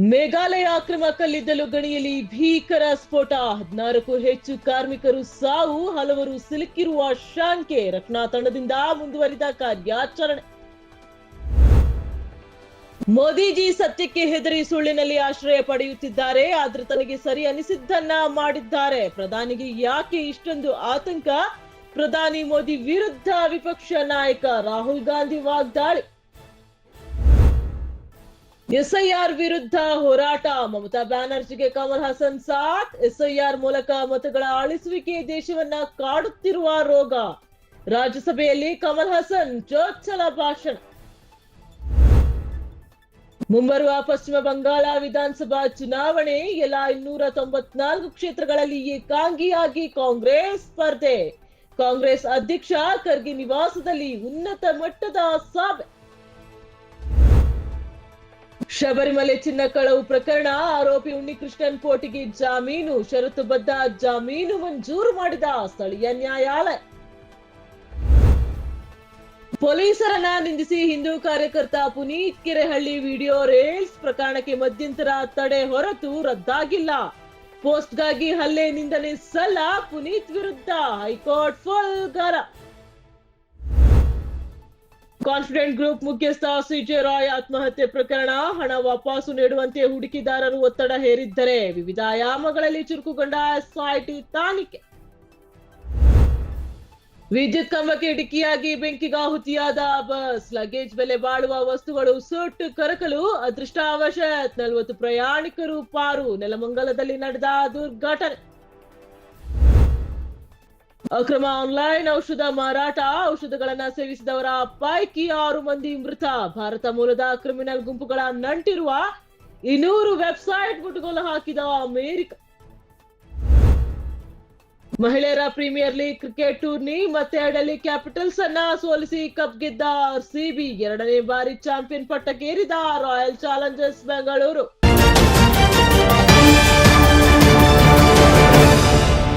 ಮೇಘಾಲಯ ಅಕ್ರಮ ಕಲ್ಲಿದ್ದಲು ಗಣಿಯಲ್ಲಿ ಭೀಕರ ಸ್ಫೋಟ. ಹದಿನಾರಕ್ಕೂ ಹೆಚ್ಚು ಕಾರ್ಮಿಕರು ಸಾವು, ಹಲವರು ಸಿಲುಕಿರುವ ಶಂಕೆ. ರಕ್ಷಣಾ ತಂಡದಿಂದ ಮುಂದುವರಿದ ಕಾರ್ಯಾಚರಣೆ. ಮೋದಿಜಿ ಸತ್ಯಕ್ಕೆ ಹೆದರಿ ಸುಳ್ಳಿನಲ್ಲಿ ಆಶ್ರಯ ಪಡೆಯುತ್ತಿದ್ದಾರೆ. ಆದ್ರೆ ತನಗೆ ಸರಿ ಅನಿಸಿದ್ದನ್ನ ಮಾಡಿದ್ದಾರೆ. ಪ್ರಧಾನಿಗೆ ಯಾಕೆ ಇಷ್ಟೊಂದು ಆತಂಕ? ಪ್ರಧಾನಿ ಮೋದಿ ವಿರುದ್ಧ ವಿಪಕ್ಷ ನಾಯಕ ರಾಹುಲ್ ಗಾಂಧಿ ವಾಗ್ದಾಳಿ. ಎಸ್ಐಆರ್ ವಿರುದ್ಧ ಹೋರಾಟ. ಮಮತಾ ಬ್ಯಾನರ್ಜಿಗೆ ಕಮಲ್ ಹಾಸನ್ ಸಾಥ್. ಎಸ್ಐಆರ್ ಮೂಲಕ ಮತಗಳ ಆಳಿಸುವಿಕೆ ದೇಶವನ್ನ ಕಾಡುತ್ತಿರುವ ರೋಗ. ರಾಜ್ಯಸಭೆಯಲ್ಲಿ ಕಮಲ್ ಹಾಸನ್ ಚೊಚ್ಚಲ ಭಾಷಣ. ಮುಂಬರುವ ಪಶ್ಚಿಮ ಬಂಗಾಳ ವಿಧಾನಸಭಾ ಚುನಾವಣೆ ಎಲ್ಲ ಇನ್ನೂರ ತೊಂಬತ್ನಾಲ್ಕು ಕ್ಷೇತ್ರಗಳಲ್ಲಿ ಏಕಾಂಗಿಯಾಗಿ ಕಾಂಗ್ರೆಸ್ ಸ್ಪರ್ಧೆ. ಕಾಂಗ್ರೆಸ್ ಅಧ್ಯಕ್ಷ ಖರ್ಗೆ ನಿವಾಸದಲ್ಲಿ ಉನ್ನತ ಮಟ್ಟದ ಸಭೆ. ಶಬರಿಮಲೆ ಚಿನ್ನ ಕಳವು ಪ್ರಕರಣ, ಆರೋಪಿ ಉನ್ನಿಕೃಷ್ಣನ್ ಕೋಟಿಗೆ ಜಾಮೀನು, ಷರತ್ತುಬದ್ಧ ಜಾಮೀನು ಮಂಜೂರು ಮಾಡಿದ ಸ್ಥಳೀಯ ನ್ಯಾಯಾಲಯ. ಪೊಲೀಸರನ್ನ ನಿಂದಿಸಿ ಹಿಂದೂ ಕಾರ್ಯಕರ್ತ ಪುನೀತ್ ಕೆರೆಹಳ್ಳಿ ವಿಡಿಯೋ ರೇಲ್ಸ್ ಪ್ರಕರಣಕ್ಕೆ ಮಧ್ಯಂತರ ತಡೆ ಹೊರತು ರದ್ದಾಗಿಲ್ಲ. ಪೋಸ್ಟ್ಗಾಗಿ ಹಲ್ಲೆ ನಿಂದನೆ ಸಲ್ಲ ಪುನೀತ್ ವಿರುದ್ಧ ಹೈಕೋರ್ಟ್ ಫುಲ್ ಗರ. ಕಾನ್ಫಿಡೆಂಟ್ ಗ್ರೂಪ್ ಮುಖ್ಯಸ್ಥ ಸಿಜೆ ರಾಯ್ ಆತ್ಮಹತ್ಯೆ ಪ್ರಕರಣ, ಹಣ ವಾಪಸ್ಸು ನೀಡುವಂತೆ ಹೂಡಿಕೆದಾರರು ಒತ್ತಡ ಹೇರಿದ್ದರೆ ವಿವಿಧ ಆಯಾಮಗಳಲ್ಲಿ ಚುರುಕುಗೊಂಡ ಎಸ್ಐಟಿ ತಾನಿಕೆ ವಿದ್ಯುತ್ ಕಂಬಕ್ಕೆ ಡಿಕ್ಕಿಯಾಗಿ ಬೆಂಕಿಗಾಹುತಿಯಾದ ಬಸ್, ಲಗೇಜ್ ಬೆಲೆ ಬಾಳುವ ವಸ್ತುಗಳು ಸುಟ್ಟು ಕರಕಲು ಅದೃಷ್ಟಾವಶತ್ ನಲವತ್ತು ಪ್ರಯಾಣಿಕರು ಪಾರು, ನೆಲಮಂಗಲದಲ್ಲಿ ನಡೆದ ದುರ್ಘಟನೆ. ಅಕ್ರಮ ಆನ್ಲೈನ್ ಔಷಧ ಮಾರಾಟ, ಔಷಧಗಳನ್ನ ಸೇವಿಸಿದವರ ಪೈಕಿ ಆರು ಮಂದಿ ಮೃತ. ಭಾರತ ಮೂಲದ ಕ್ರಿಮಿನಲ್ ಗುಂಪುಗಳ ನಂಟಿರುವ ಇನ್ನೂರು ವೆಬ್ಸೈಟ್ ಮುಟ್ಟುಗೋಲು ಹಾಕಿದ ಅಮೆರಿಕ. ಮಹಿಳೆಯರ ಪ್ರೀಮಿಯರ್ ಲೀಗ್ ಕ್ರಿಕೆಟ್ ಟೂರ್ನಿ ಮತ್ತೆ ಡೆಲ್ಲಿ ಕ್ಯಾಪಿಟಲ್ಸ್ ಅನ್ನ ಸೋಲಿಸಿ ಕಪ್ ಗೆದ್ದ ಸಿಬಿ ಎರಡನೇ ಬಾರಿ ಚಾಂಪಿಯನ್ ಪಟ್ಟಕ್ಕೇರಿದ ರಾಯಲ್ ಚಾಲೆಂಜರ್ಸ್ ಬೆಂಗಳೂರು.